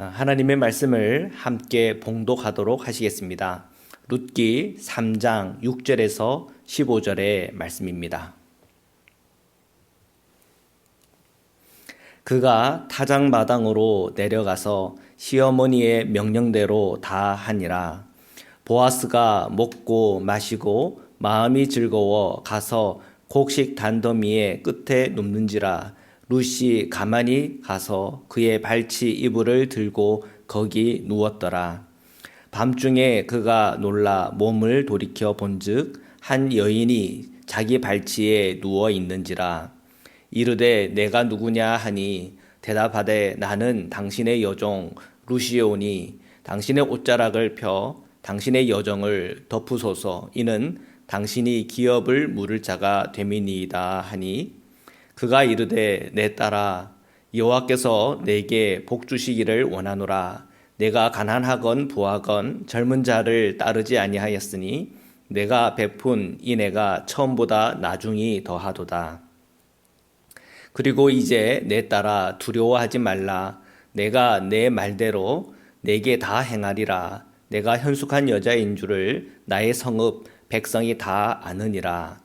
어, 하나님의 말씀을 함께 봉독하도록 하시겠습니다. 룻기 3장 6절에서 15절의 말씀입니다. 그가 타작마당으로 내려가서 시어머니의 명령대로 다 하니라. 보아스가 먹고 마시고 마음이 즐거워 가서 곡식 단더미의 끝에 눕는지라 루시 가만히 가서 그의 발치 이불을 들고 거기 누웠더라. 밤중에 그가 놀라 몸을 돌이켜 본즉 한 여인이 자기 발치에 누워 있는지라 이르되 내가 누구냐 하니 대답하되 나는 당신의 여종 루시오니 당신의 옷자락을 펴 당신의 여정을 덮으소서 이는 당신이 기업을 물을 자가 됨이니이다 하니 그가 이르되 내 딸아 여호와께서 내게 복 주시기를 원하노라. 내가 가난하건 부하건 젊은 자를 따르지 아니하였으니 내가 베푼 이 내가 처음보다 나중이 더하도다. 그리고 이제 내 딸아 두려워하지 말라. 내가 내 말대로 내게 다 행하리라. 내가 현숙한 여자인 줄을 나의 성읍 백성이 다 아느니라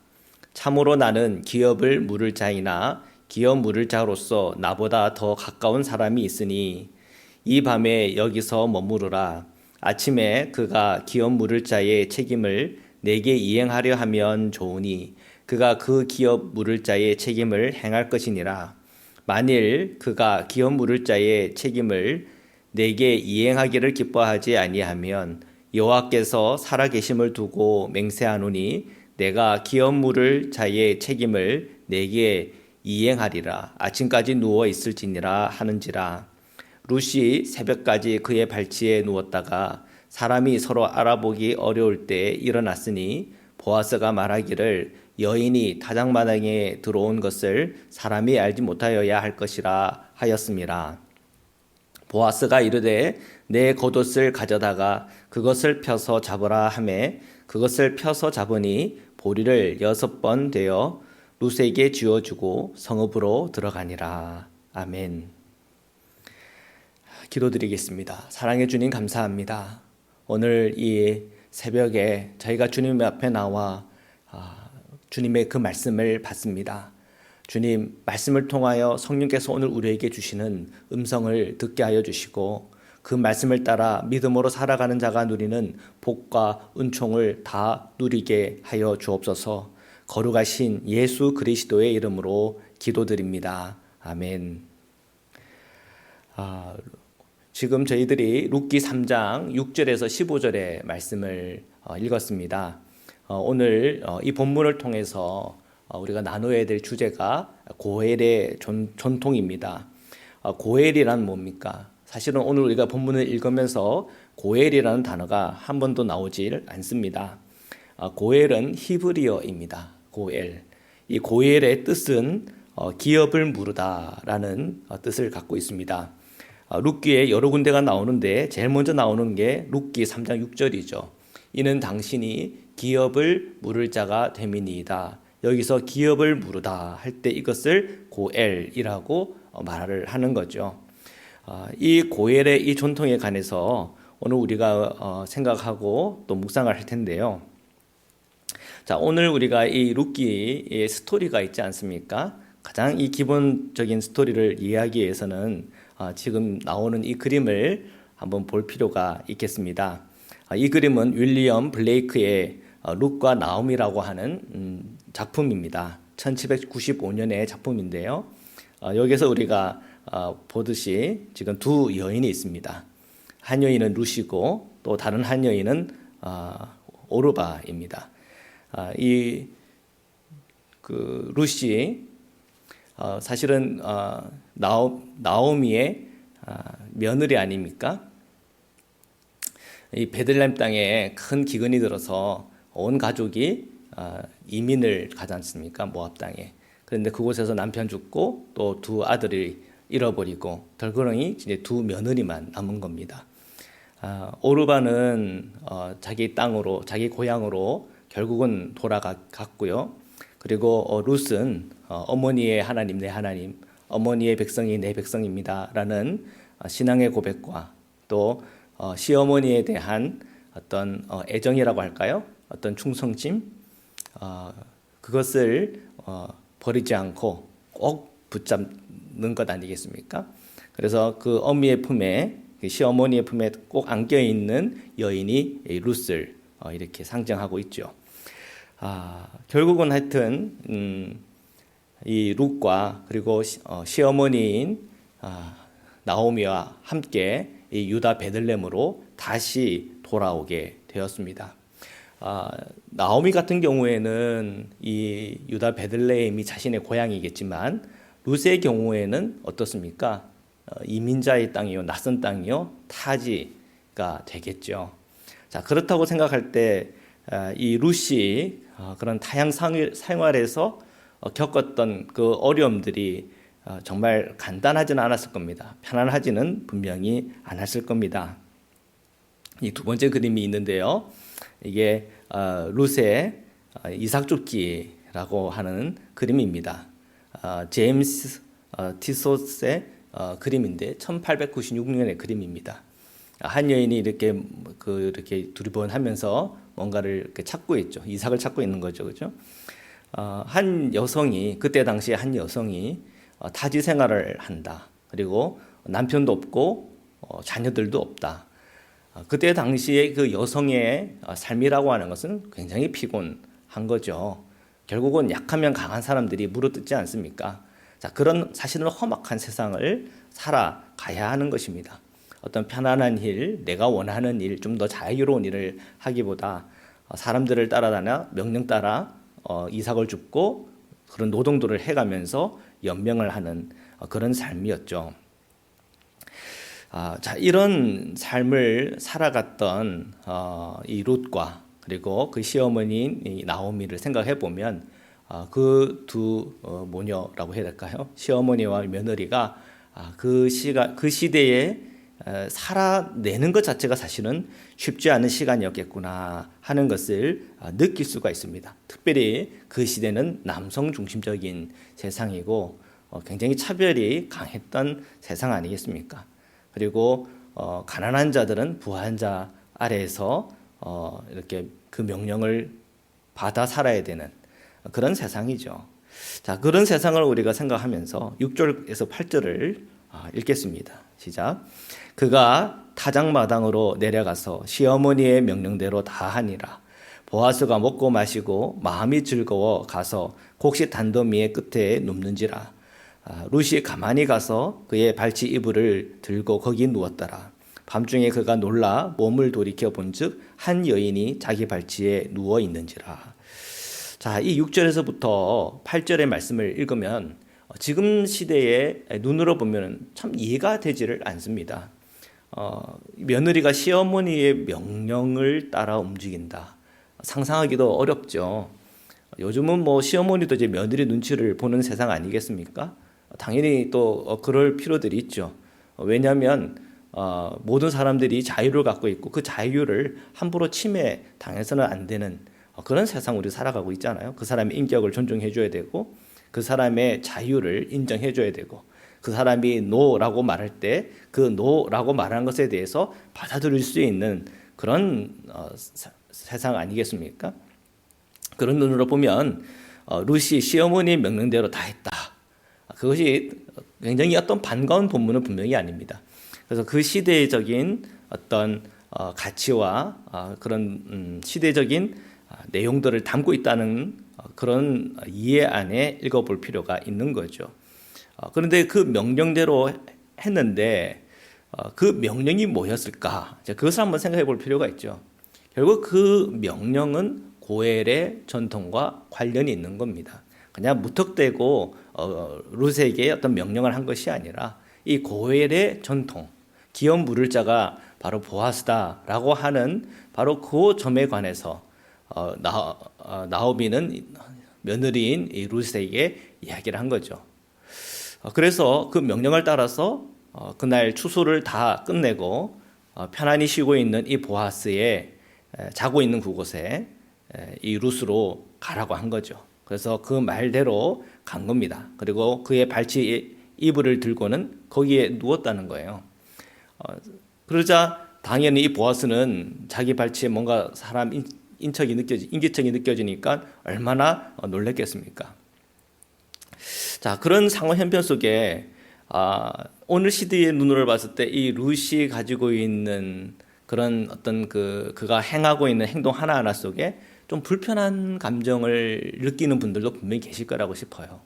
참으로 나는 기업을 물을 자이나 기업 물을 자로서 나보다 더 가까운 사람이 있으니 이 밤에 여기서 머무르라. 아침에 그가 기업 물을 자의 책임을 내게 이행하려 하면 좋으니 그가 그 기업 물을 자의 책임을 행할 것이니라. 만일 그가 기업 물을 자의 책임을 내게 이행하기를 기뻐하지 아니하면 여호와께서 살아계심을 두고 맹세하노니 내가 기업 물을 자의 책임을 내게 이행하리라 아침까지 누워 있을지니라 하는지라 루시 새벽까지 그의 발치에 누웠다가 사람이 서로 알아보기 어려울 때 일어났으니 보아스가 말하기를 여인이 타작마당에 들어온 것을 사람이 알지 못하여야 할 것이라 하였습니다. 보아스가 이르되 내 겉옷을 가져다가 그것을 펴서 잡으라 하매 그것을 펴서 잡으니 보리를 여섯 번 되어 루세에게 쥐어주고 성읍으로 들어가니라. 아멘. 기도드리겠습니다. 사랑해 주님 감사합니다. 오늘 이 새벽에 저희가 주님 앞에 나와 아, 주님의 그 말씀을 받습니다. 주님 말씀을 통하여 성령께서 오늘 우리에게 주시는 음성을 듣게 하여 주시고 그 말씀을 따라 믿음으로 살아가는 자가 누리는 복과 은총을 다 누리게 하여 주옵소서. 거룩하신 예수 그리스도의 이름으로 기도드립니다. 아멘. 아, 지금 저희들이 룻기 3장 6절에서 15절의 말씀을 어, 읽었습니다. 어, 오늘 어, 이 본문을 통해서 어, 우리가 나눠야 될 주제가 고헬의 전, 전통입니다. 어, 고헬이란 뭡니까? 사실은 오늘 우리가 본문을 읽으면서 고엘이라는 단어가 한 번도 나오질 않습니다. 어, 고엘은 히브리어입니다. 고엘. 이 고엘의 뜻은 어, 기업을 무르다라는 어, 뜻을 갖고 있습니다. 룻기에 여러 군데가 나오는데 제일 먼저 나오는 게 룻기 3장 6절이죠. 이는 당신이 기업을 물을 자가 됨이니이다. 여기서 기업을 무르다 할 때 이것을 고엘이라고 말을 하는 거죠. 아, 이 고엘의 이 전통에 관해서 오늘 우리가 어, 생각하고 또 묵상을 할 텐데요. 자, 오늘 우리가 이 룻기의 스토리가 있지 않습니까? 가장 이 기본적인 스토리를 이해하기 위해서는 아, 지금 나오는 이 그림을 한번 볼 필요가 있겠습니다. 아, 이 그림은 윌리엄 블레이크의 어, 룻과 나옴이라고 하는 음, 작품입니다. 1795년의 작품인데요. 어, 여기서 우리가 어, 보듯이 지금 두 여인이 있습니다. 한 여인은 루시고 또 다른 한 여인은 어, 오르바입니다. 어, 이그 루시 어, 사실은 어, 나오, 나오 미의 어, 며느리 아닙니까? 이 베들렘 땅에 큰 기근이 들어서 온 가족이 어, 이민을 가지 않습니까? 모압 땅에. 그런데 그곳에서 남편 죽고 또 두 아들이 잃어버리고 덜그렁이 이제 두 며느리만 남은 겁니다. 아, 오르바는 어, 자기 땅으로 자기 고향으로 결국은 돌아갔고요. 그리고 어, 룻은 어, 어머니의 하나님 내 하나님, 어머니의 백성이 내 백성입니다라는 어, 신앙의 고백과 또 어, 시어머니에 대한 어떤 어, 애정이라고 할까요? 어떤 충성심 어, 그것을 어, 버리지 않고 꼭 붙잡 는 것 아니겠습니까? 그래서 그 어미의 품에 그 시어머니의 품에 꼭 안겨 있는 여인이 이 룻을 어, 이렇게 상징하고 있죠. 아, 결국은 하여튼 음, 이 룻과 그리고 시, 어, 시어머니인 아, 나오미와 함께 이 유다 베들렘으로 다시 돌아오게 되었습니다. 아, 나오미 같은 경우에는 이 유다 베들레헴이 자신의 고향이겠지만 룻의 경우에는 어떻습니까? 어, 이민자의 땅이요, 낯선 땅이요, 타지가 되겠죠. 자 그렇다고 생각할 때이 룻이 어, 그런 상- 생활에서 어, 겪었던 그 어려움들이 어, 정말 간단하지는 않았을 겁니다. 편안하지는 분명히 않았을 겁니다. 이 두 번째 그림이 있는데요. 이게 어, 룻의 어, 이삭 줍기라고 하는 그림입니다. 어, 제임스 어, 티소스의 어, 그림인데 1896년의 그림입니다. 한 여인이 이렇게 그 이렇게 두리번하면서 뭔가를 이렇게 찾고 있죠. 이삭을 찾고 있는 거죠? 어, 한 여성이 그때 당시에 한 여성이 어, 타지 생활을 한다. 그리고 남편도 없고 어, 자녀들도 없다. 어, 그때 당시에 그 여성의 어, 삶이라고 하는 것은 굉장히 피곤한 거죠. 결국은 약하면 강한 사람들이 물어뜯지 않습니까? 자, 그런 사실은 험악한 세상을 살아가야 하는 것입니다. 어떤 편안한 일, 내가 원하는 일, 좀 더 자유로운 일을 하기보다 어, 사람들을 따라다녀 명령 따라 어, 이삭을 줍고 그런 노동도를 해가면서 연명을 하는 어, 그런 삶이었죠. 아, 자 이런 삶을 살아갔던 어, 이 롯과 그리고 그 시어머니인 이 나오미를 생각해 보면 어, 그두 어, 모녀라고 해야 될까요? 시어머니와 며느리가 아, 그 시가 그 시대에 에, 살아내는 것 자체가 사실은 쉽지 않은 시간이었겠구나 하는 것을 아, 느낄 수가 있습니다. 특별히 그 시대는 남성 중심적인 세상이고 어, 굉장히 차별이 강했던 세상 아니겠습니까? 그리고 어, 가난한 자들은 부한 자 아래에서 어, 이렇게 그 명령을 받아 살아야 되는 그런 세상이죠. 자, 그런 세상을 우리가 생각하면서 6절에서 8절을 아, 읽겠습니다. 시작. 그가 타작마당으로 내려가서 시어머니의 명령대로 다 하니라. 보아스가 먹고 마시고 마음이 즐거워 가서 곡식 단더미의 끝에 눕는지라. 아, 룻이 가만히 가서 그의 발치 이불을 들고 거기 누웠더라. 밤중에 그가 놀라 몸을 돌이켜 본즉 한 여인이 자기 발치에 누워 있는지라. 자, 이 6절에서부터 8절의 말씀을 읽으면 어, 지금 시대에 눈으로 보면 참 이해가 되지를 않습니다. 어, 며느리가 시어머니의 명령을 따라 움직인다. 상상하기도 어렵죠. 요즘은 뭐 시어머니도 이제 며느리 눈치를 보는 세상 아니겠습니까? 당연히 또 어, 그럴 필요들이 있죠. 어, 왜냐하면 어, 모든 사람들이 자유를 갖고 있고 그 자유를 함부로 침해 당해서는 안 되는 어, 그런 세상 우리 살아가고 있잖아요. 그 사람의 인격을 존중해 줘야 되고 그 사람의 자유를 인정해 줘야 되고 그 사람이 노라고 말할 때 그 노라고 말하는 것에 대해서 받아들일 수 있는 그런 어, 사, 세상 아니겠습니까? 그런 눈으로 보면 어, 루시 시어머니 명령대로 다 했다. 그것이 굉장히 어떤 반가운 본문은 분명히 아닙니다. 그래서 그 시대적인 어떤 어, 가치와 어, 그런 음, 시대적인 어, 내용들을 담고 있다는 어, 그런 이해 안에 읽어볼 필요가 있는 거죠. 어, 그런데 그 명령대로 했는데 어, 그 명령이 뭐였을까? 그것을 한번 생각해 볼 필요가 있죠. 결국 그 명령은 고엘의 전통과 관련이 있는 겁니다. 그냥 무턱대고 어, 룻에게 어떤 명령을 한 것이 아니라 이 고엘의 전통, 기업 물을 자가 바로 보아스다라고 하는 바로 그 점에 관해서 어, 나, 어, 나오미는 며느리인 이 룻에게 이야기를 한 거죠. 어, 그래서 그 명령을 따라서 어, 그날 추수를 다 끝내고 어, 편안히 쉬고 있는 이 보아스의 에, 자고 있는 그곳에 에, 이 룻으로 가라고 한 거죠. 그래서 그 말대로 간 겁니다. 그리고 그의 발치 이불을 들고는 거기에 누웠다는 거예요. 어, 그러자 당연히 이 보아스는 자기 발치에 뭔가 사람 인, 인척이 느껴지 인기척이 느껴지니까 얼마나 어, 놀랬겠습니까? 자 그런 상황 형편 속에 아, 오늘 시대의 눈으로 봤을 때 이 루시 가지고 있는 그런 어떤 그 그가 행하고 있는 행동 하나하나 속에 좀 불편한 감정을 느끼는 분들도 분명히 계실 거라고 싶어요.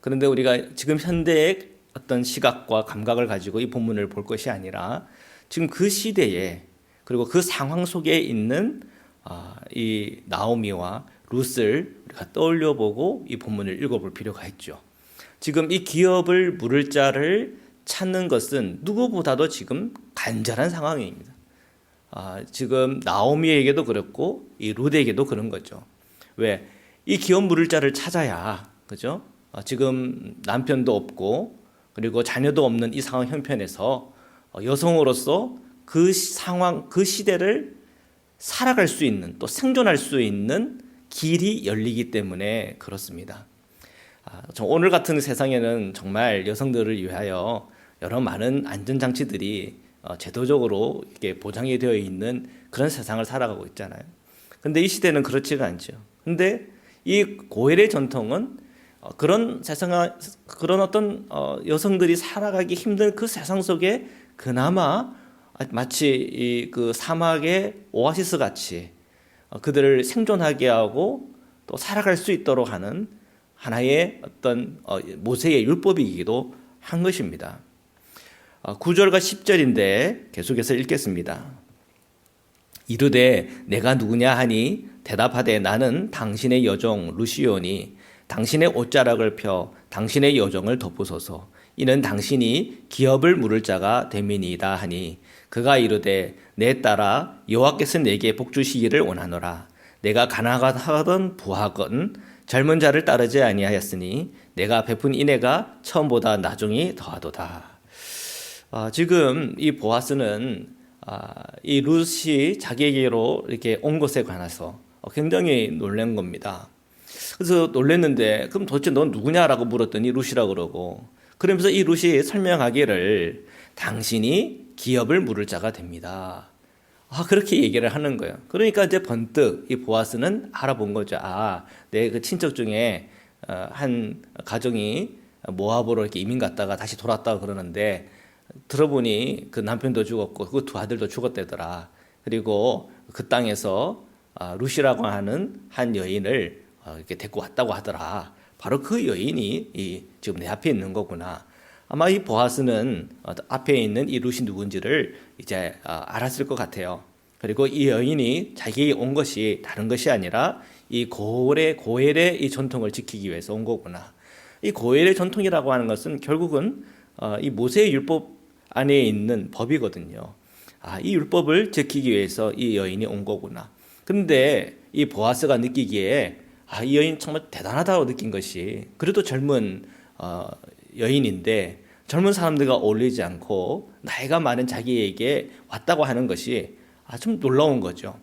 그런데 우리가 지금 현대의 어떤 시각과 감각을 가지고 이 본문을 볼 것이 아니라 지금 그 시대에 그리고 그 상황 속에 있는 아, 이 나오미와 룻을 우리가 떠올려 보고 이 본문을 읽어볼 필요가 있죠. 지금 이 기업을 물을 자를 찾는 것은 누구보다도 지금 간절한 상황입니다. 아, 지금 나오미에게도 그렇고 이 룻에게도 그런 거죠. 왜? 이 기업 물을 자를 찾아야 그죠? 아, 지금 남편도 없고 그리고 자녀도 없는 이 상황 형편에서 어, 여성으로서 그 상황 그 시대를 살아갈 수 있는 또 생존할 수 있는 길이 열리기 때문에 그렇습니다. 아, 오늘 같은 세상에는 정말 여성들을 위하여 여러 많은 안전장치들이 어, 제도적으로 이렇게 보장이 되어 있는 그런 세상을 살아가고 있잖아요. 근데 이 시대는 그렇지가 않죠. 근데 이 고엘의 전통은 어, 그런 세상 그런 어떤 어, 여성들이 살아가기 힘든 그 세상 속에 그나마 마치 이그 사막의 오아시스 같이 그들을 생존하게 하고 또 살아갈 수 있도록 하는 하나의 어떤 모세의 율법이기도 한 것입니다. 9절과 10절인데 계속해서 읽겠습니다. 이르되 내가 누구냐 하니 대답하되 나는 당신의 여종 루시온이 당신의 옷자락을 펴 당신의 여종을 덮으소서. 이는 당신이 기업을 물을 자가 됨이니이다 하니 그가 이르되 내 딸아 여호와께서 내게 복 주시기를 원하노라. 내가 가나하던 부하건 젊은 자를 따르지 아니하였으니 내가 베푼 인애가 처음보다 나중이 더하도다. 아, 지금 이 보아스는 아, 이 룻이 자기에게로 이렇게 온 것에 관해서 굉장히 놀란 겁니다. 그래서 놀랬는데 그럼 도대체 넌 누구냐라고 물었더니 룻이라고 그러고 그러면서 이 룻이 설명하기를 당신이 기업을 물을 자가 됩니다. 아, 그렇게 얘기를 하는 거예요. 그러니까 이제 번뜩 이 보아스는 알아본 거죠. 아, 내 그 친척 중에 어, 한 가정이 모압으로 이렇게 이민 갔다가 다시 돌았다고 그러는데 들어보니 그 남편도 죽었고 그 두 아들도 죽었대더라. 그리고 그 땅에서 아, 루시라고 하는 한 여인을 어, 이렇게 데리고 왔다고 하더라. 바로 그 여인이 지금 내 앞에 있는 거구나. 아마 이 보아스는 어, 앞에 있는 이 루시 누군지를 이제 어, 알았을 것 같아요. 그리고 이 여인이 자기에게 온 것이 다른 것이 아니라 이 고엘의 고엘의 이 전통을 지키기 위해서 온 거구나. 이 고엘의 전통이라고 하는 것은 결국은 이 모세의 율법 안에 있는 법이거든요. 아, 이 율법을 지키기 위해서 이 여인이 온 거구나. 근데 이 보아스가 느끼기에 아, 이 여인 정말 대단하다고 느낀 것이 그래도 젊은 어, 여인인데 젊은 사람들과 어울리지 않고 나이가 많은 자기에게 왔다고 하는 것이 아, 좀 놀라운 거죠.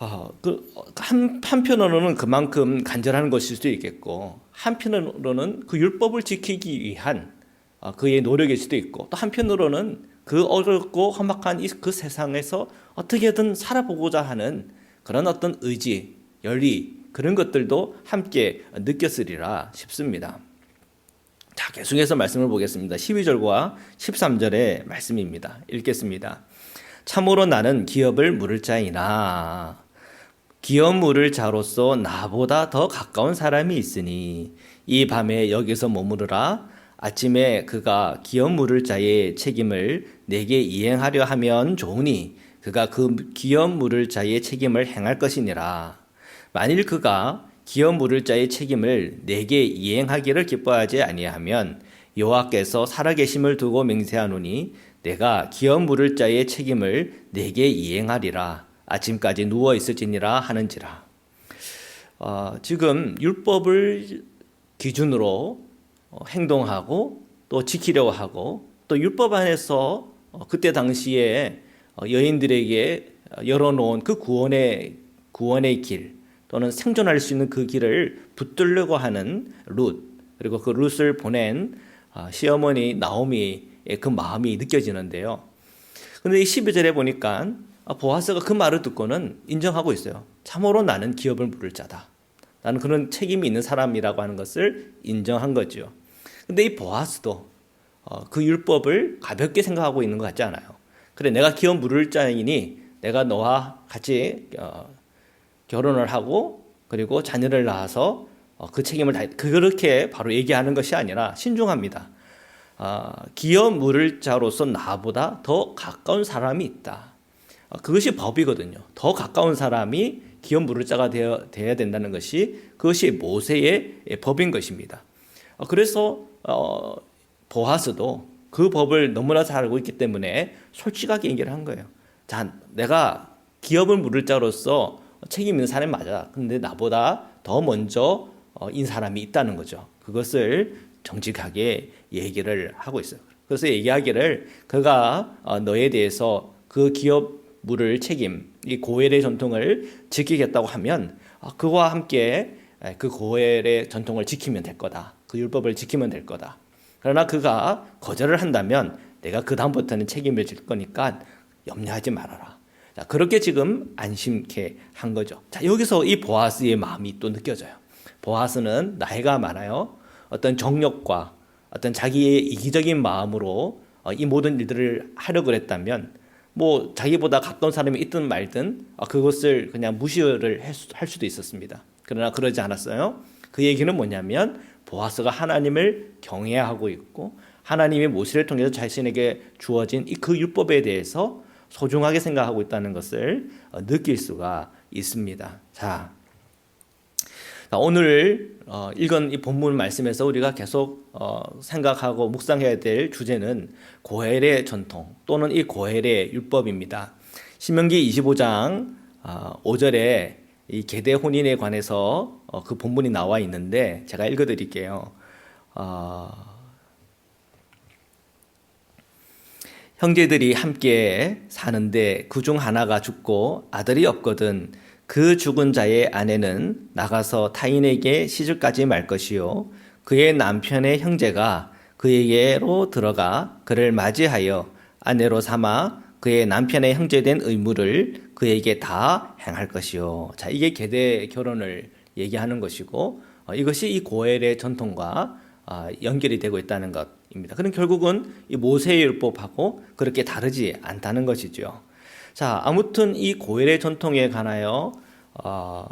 어, 그, 한, 한편으로는 그만큼 간절한 것일 수도 있겠고, 한편으로는 그 율법을 지키기 위한 어, 그의 노력일 수도 있고 또 한편으로는 그 어렵고 험악한 그 세상에서 어떻게든 살아보고자 하는 그런 어떤 의지, 열리 그런 것들도 함께 느꼈으리라 싶습니다. 자, 계속해서 말씀을 보겠습니다. 12절과 13절의 말씀입니다. 읽겠습니다. 참으로 나는 기업을 물을 자이나 기업 물을 자로서 나보다 더 가까운 사람이 있으니 이 밤에 여기서 머무르라 아침에 그가 기업 물을 자의 책임을 내게 이행하려 하면 좋으니 그가 그 기업 물을 자의 책임을 행할 것이니라. 만일 그가 기업 물을 자의 책임을 내게 이행하기를 기뻐하지 아니하면 여호와께서 살아계심을 두고 맹세하노니 내가 기업 물을 자의 책임을 내게 이행하리라. 아침까지 누워 있을지니라 하는지라. 어, 지금 율법을 기준으로 어, 행동하고 또 지키려고 하고 또 율법 안에서 어, 그때 당시에 어, 여인들에게 열어놓은 그 구원의 구원의 길 또는 생존할 수 있는 그 길을 붙들려고 하는 룻 그리고 그 룻을 보낸 시어머니 나오미의 예, 그 마음이 느껴지는데요. 근데 이 12절에 보니까 아, 보아스가 그 말을 듣고는 인정하고 있어요. 참으로 나는 기업을 물을 자다. 나는 그런 책임이 있는 사람이라고 하는 것을 인정한 거죠. 근데 이 보아스도 어, 그 율법을 가볍게 생각하고 있는 것 같지 않아요. 그래, 내가 기업 물을 자이니 내가 너와 같이 어, 결혼을 하고 그리고 자녀를 낳아서 어, 그 책임을 다 그렇게 바로 얘기하는 것이 아니라 신중합니다. 아, 기업 물을 자로서 나보다 더 가까운 사람이 있다. 어, 그것이 법이거든요. 더 가까운 사람이 기업 물을 자가 되어, 되어야 된다는 것이 그것이 모세의 법인 것입니다. 어, 그래서 어, 보아스도 그 법을 너무나 잘 알고 있기 때문에 솔직하게 얘기를 한 거예요. 자, 내가 기업을 물을 자로서 책임 있는 사람이 맞아. 근데 나보다 더 먼저 어, 인 사람이 있다는 거죠. 그것을 정직하게 얘기를 하고 있어요. 그래서 얘기하기를 그가 어, 너에 대해서 그 기업 물을 책임, 이 고엘의 전통을 지키겠다고 하면 아, 그와 함께 그 고엘의 전통을 지키면 될 거다. 그 율법을 지키면 될 거다. 그러나 그가 거절을 한다면 내가 그 다음부터는 책임을 질 거니까 염려하지 말아라. 자, 그렇게 지금 안심케 한 거죠. 자, 여기서 이 보아스의 마음이 또 느껴져요. 보아스는 나이가 많아요. 어떤 정력과 어떤 자기의 이기적인 마음으로 어, 이 모든 일들을 하려고 그랬다면 뭐 자기보다 가까운 사람이 있든 말든 어, 그것을 그냥 무시를 할 수도 있었습니다. 그러나 그러지 않았어요. 그 얘기는 뭐냐면 보아스가 하나님을 경외하고 있고 하나님의 모세를 통해서 자신에게 주어진 이 그 율법에 대해서 소중하게 생각하고 있다는 것을 어, 느낄 수가 있습니다. 자, 오늘 어, 읽은 이 본문 말씀에서 우리가 계속 어, 생각하고 묵상해야 될 주제는 고헬의 전통 또는 이 고헬의 율법입니다. 신명기 25장 5절에 이 계대 혼인에 관해서 그 본문이 나와 있는데 제가 읽어드릴게요. 형제들이 함께 사는데 그 중 하나가 죽고 아들이 없거든 그 죽은 자의 아내는 나가서 타인에게 시집까지 말 것이요 그의 남편의 형제가 그에게로 들어가 그를 맞이하여 아내로 삼아 그의 남편의 형제된 의무를 그에게 다 행할 것이요. 자, 이게 계대 결혼을 얘기하는 것이고 어, 이것이 이 고엘의 전통과 어, 연결이 되고 있다는 것 입니다. 그럼 결국은 이 모세의 율법하고 그렇게 다르지 않다는 것이죠. 자, 아무튼 이 고엘의 전통에 관하여 어,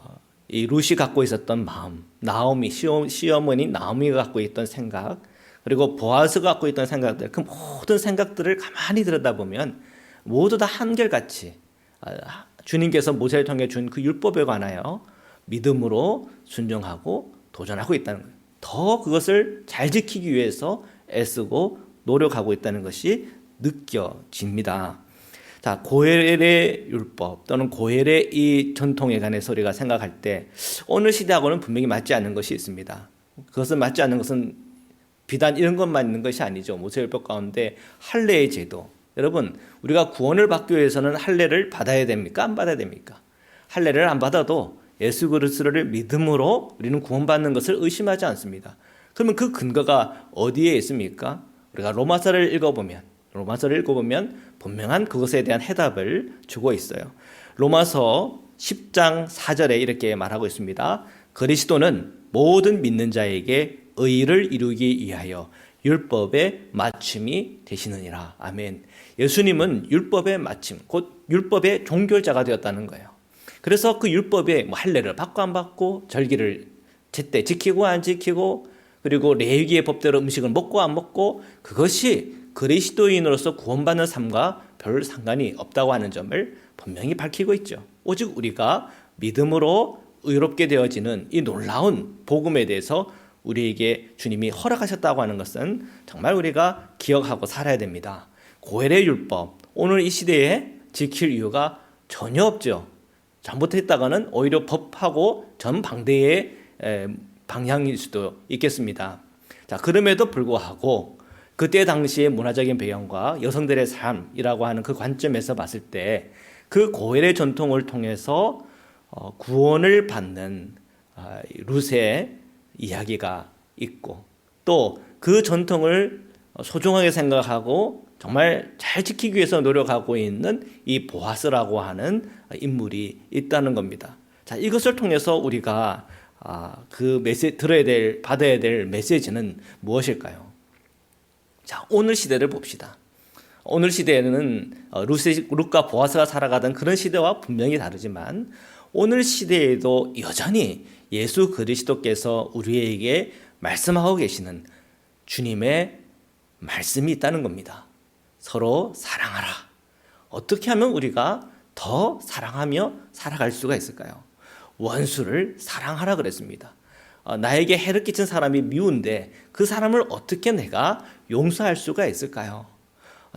이 루시 갖고 있었던 마음, 나오미 시어, 시어머니 나오미가 갖고 있던 생각, 그리고 보아스가 갖고 있던 생각들, 그 모든 생각들을 가만히 들여다보면 모두 다 한결같이 아, 주님께서 모세를 통해 준 그 율법에 관하여 믿음으로 순종하고 도전하고 있다는 거예요. 더 그것을 잘 지키기 위해서 애쓰고 노력하고 있다는 것이 느껴집니다. 자, 고헬의 율법 또는 고헬의 이 전통에 관해서 우리가 생각할 때 오늘 시대하고는 분명히 맞지 않는 것이 있습니다. 그것은 맞지 않는 것은 비단 이런 것만 있는 것이 아니죠. 모세율법 가운데 할례의 제도. 여러분, 우리가 구원을 받기 위해서는 할례를 받아야 됩니까? 안 받아야 됩니까? 할례를 안 받아도 예수 그리스도를 믿음으로 우리는 구원받는 것을 의심하지 않습니다. 그러면 그 근거가 어디에 있습니까? 우리가 로마서를 읽어보면 로마서를 읽어보면 분명한 그것에 대한 해답을 주고 있어요. 로마서 10장 4절에 이렇게 말하고 있습니다. 그리스도는 모든 믿는 자에게 의를 이루기 위하여 율법의 맞춤이 되시느니라. 아멘. 예수님은 율법의 맞춤, 곧 율법의 종결자가 되었다는 거예요. 그래서 그 율법에 뭐 할례를 받고 안 받고 절기를 제때 지키고 안 지키고 그리고 레위기의 법대로 음식을 먹고 안 먹고 그것이 그리스도인으로서 구원받는 삶과 별 상관이 없다고 하는 점을 분명히 밝히고 있죠. 오직 우리가 믿음으로 의롭게 되어지는 이 놀라운 복음에 대해서 우리에게 주님이 허락하셨다고 하는 것은 정말 우리가 기억하고 살아야 됩니다. 고엘의 율법 오늘 이 시대에 지킬 이유가 전혀 없죠. 잘못했다가는 오히려 법하고 전방대의 방향일 수도 있겠습니다. 자, 그럼에도 불구하고 그때 당시의 문화적인 배경과 여성들의 삶이라고 하는 그 관점에서 봤을 때 그 고엘의 전통을 통해서 어, 구원을 받는 아, 루세 이야기가 있고 또 그 전통을 어, 소중하게 생각하고 정말 잘 지키기 위해서 노력하고 있는 이 보아스라고 하는 인물이 있다는 겁니다. 자, 이것을 통해서 우리가 아, 그 메시 들어야 될 받아야 될 메시지는 무엇일까요? 자, 오늘 시대를 봅시다. 오늘 시대에는 어, 루시, 룩과 보아스가 살아가던 그런 시대와 분명히 다르지만 오늘 시대에도 여전히 예수 그리스도께서 우리에게 말씀하고 계시는 주님의 말씀이 있다는 겁니다. 서로 사랑하라. 어떻게 하면 우리가 더 사랑하며 살아갈 수가 있을까요? 원수를 사랑하라 그랬습니다. 어, 나에게 해를 끼친 사람이 미운데 그 사람을 어떻게 내가 용서할 수가 있을까요?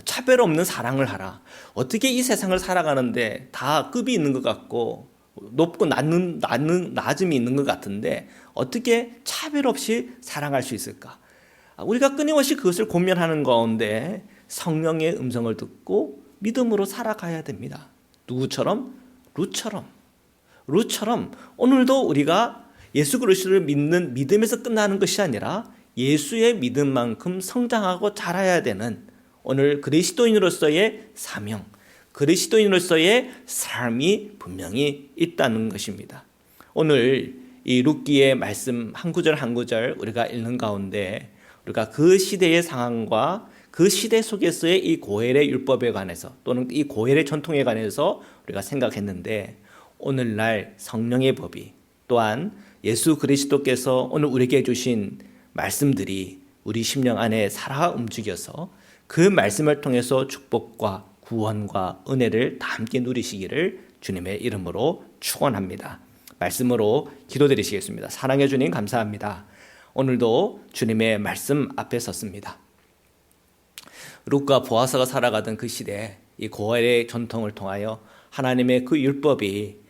차별 없는 사랑을 하라. 어떻게 이 세상을 살아가는데 다 급이 있는 것 같고 높고 낮은, 낮은, 낮음이 있는 것 같은데 어떻게 차별 없이 사랑할 수 있을까? 아, 우리가 끊임없이 그것을 고민하는 가운데 성령의 음성을 듣고 믿음으로 살아가야 됩니다. 누구처럼? 루처럼. 루처럼 오늘도 우리가 예수 그리스도를 믿는 믿음에서 끝나는 것이 아니라 예수의 믿음만큼 성장하고 자라야 되는 오늘 그리스도인으로서의 사명, 그리스도인으로서의 삶이 분명히 있다는 것입니다. 오늘 이 룻기의 말씀 한 구절 한 구절 우리가 읽는 가운데 우리가 그 시대의 상황과 그 시대 속에서의 이 고헬의 율법에 관해서 또는 이 고헬의 전통에 관해서 우리가 생각했는데 오늘날 성령의 법이 또한 예수 그리스도께서 오늘 우리에게 주신 말씀들이 우리 심령 안에 살아 움직여서 그 말씀을 통해서 축복과 구원과 은혜를 다 함께 누리시기를 주님의 이름으로 축원합니다. 말씀으로 기도드리시겠습니다. 사랑해 주님 감사합니다. 오늘도 주님의 말씀 앞에 섰습니다. 룩과 보아서가 살아가던 그 시대 이 고헬의 전통을 통하여 하나님의 그 율법이 어,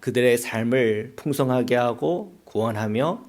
그들의 삶을 풍성하게 하고 구원하며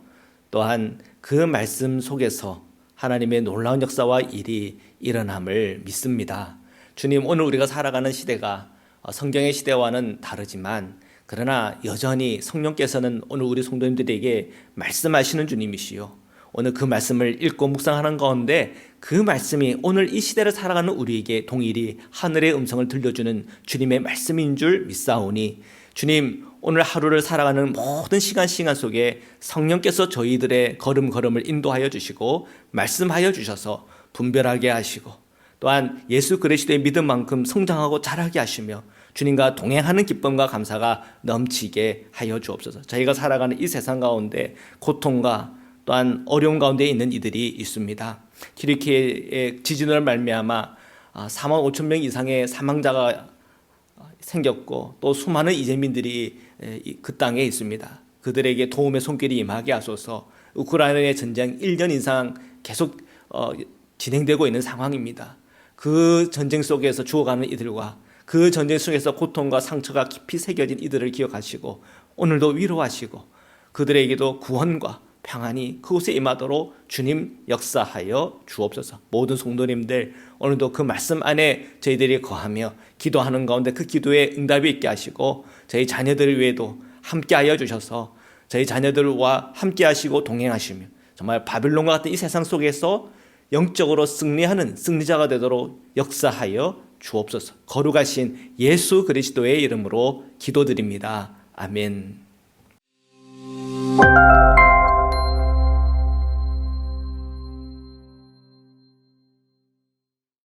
또한 그 말씀 속에서 하나님의 놀라운 역사와 일이 일어남을 믿습니다. 주님, 오늘 우리가 살아가는 시대가 어, 성경의 시대와는 다르지만 그러나 여전히 성령께서는 오늘 우리 성도님들에게 말씀하시는 주님이시요. 오늘 그 말씀을 읽고 묵상하는 가운데 그 말씀이 오늘 이 시대를 살아가는 우리에게 동일히 하늘의 음성을 들려주는 주님의 말씀인 줄 믿사오니 주님 오늘 하루를 살아가는 모든 시간 시간 속에 성령께서 저희들의 걸음걸음을 인도하여 주시고 말씀하여 주셔서 분별하게 하시고 또한 예수 그리스도의 믿음만큼 성장하고 자라게 하시며 주님과 동행하는 기쁨과 감사가 넘치게 하여 주옵소서. 저희가 살아가는 이 세상 가운데 고통과 또한 어려운 가운데 있는 이들이 있습니다. 튀르키의 지진을 말미암아 4만 5천 명 이상의 사망자가 생겼고 또 수많은 이재민들이 그 땅에 있습니다. 그들에게 도움의 손길이 임하게 하소서. 우크라이나의 전쟁 1년 이상 계속 어, 진행되고 있는 상황입니다. 그 전쟁 속에서 죽어가는 이들과 그 전쟁 속에서 고통과 상처가 깊이 새겨진 이들을 기억하시고 오늘도 위로하시고 그들에게도 구원과 평안이 그곳에 임하도록 주님 역사하여 주옵소서. 모든 성도님들 오늘도 그 말씀 안에 저희들이 거하며 기도하는 가운데 그 기도에 응답이 있게 하시고 저희 자녀들을 위해도 함께하여 주셔서 저희 자녀들과 함께하시고 동행하시며 정말 바빌론과 같은 이 세상 속에서 영적으로 승리하는 승리자가 되도록 역사하여 주옵소서. 거룩하신 예수 그리스도의 이름으로 기도드립니다. 아멘.